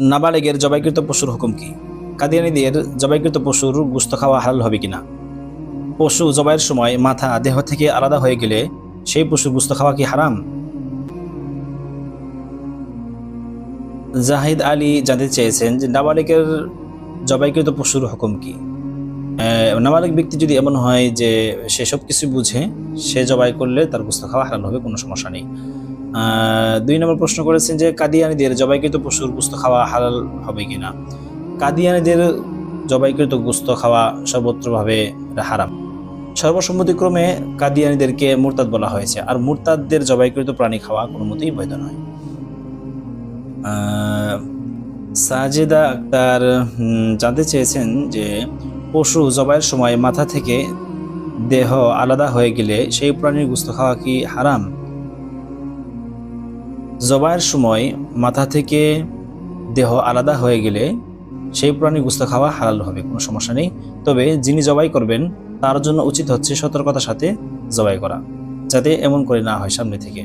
নাবালেগের জবাইকৃত পশুর হুকুম কি? কাদিয়ানিদের জবাইকৃত পশুর গুস্ত খাওয়া হালাল হবে কিনা? পশু জবাইয়ের সময় মাথা দেহ থেকে আলাদা হয়ে গেলে সেই পশুর গুস্ত খাওয়া কি হারাম? জাহিদ আলী জানতে চেয়েছেন যে নাবালিকের জবাইকৃত পশুর হুকুম কি। আহ, নাবালিক ব্যক্তি যদি এমন হয় যে সে সব কিছু বুঝে সে জবাই করলে তার গুস্ত খাওয়া হারাল হবে কোনো সমস্যা নেই। দুই নম্বর প্রশ্ন করেছেন যে কাদিয়ানিদের জবাইকৃত পশুর গুস্ত খাওয়া হালাল হবে কিনা? কাদিয়ানিদের জবাইকৃত গুস্ত খাওয়া সর্বত্রভাবে হারাম। সর্বসম্মতিক্রমে কাদিয়ানিদেরকে মুরতাদ বলা হয়েছে আর মুরতাদদের জবাইকৃত প্রাণী খাওয়া কোনো মতেই বৈধ নয়। সাজেদা আক্তার জানতে চেয়েছেন যে পশু জবাইয়ের সময় মাথা থেকে দেহ আলাদা হয়ে গেলে সেই প্রাণীর গুস্ত খাওয়া কি হারাম? জবাইয়ের সময় মাথা থেকে দেহ আলাদা হয়ে গেলে সেই প্রাণীর গুস্ত খাওয়া হালাল হবে, কোনো সমস্যা নেই। তবে যিনি জবাই করবেন, তার জন্য উচিত হচ্ছে সতর্কতার সাথে জবাই করা, যাতে এমন করে না হয় সামনে থেকে।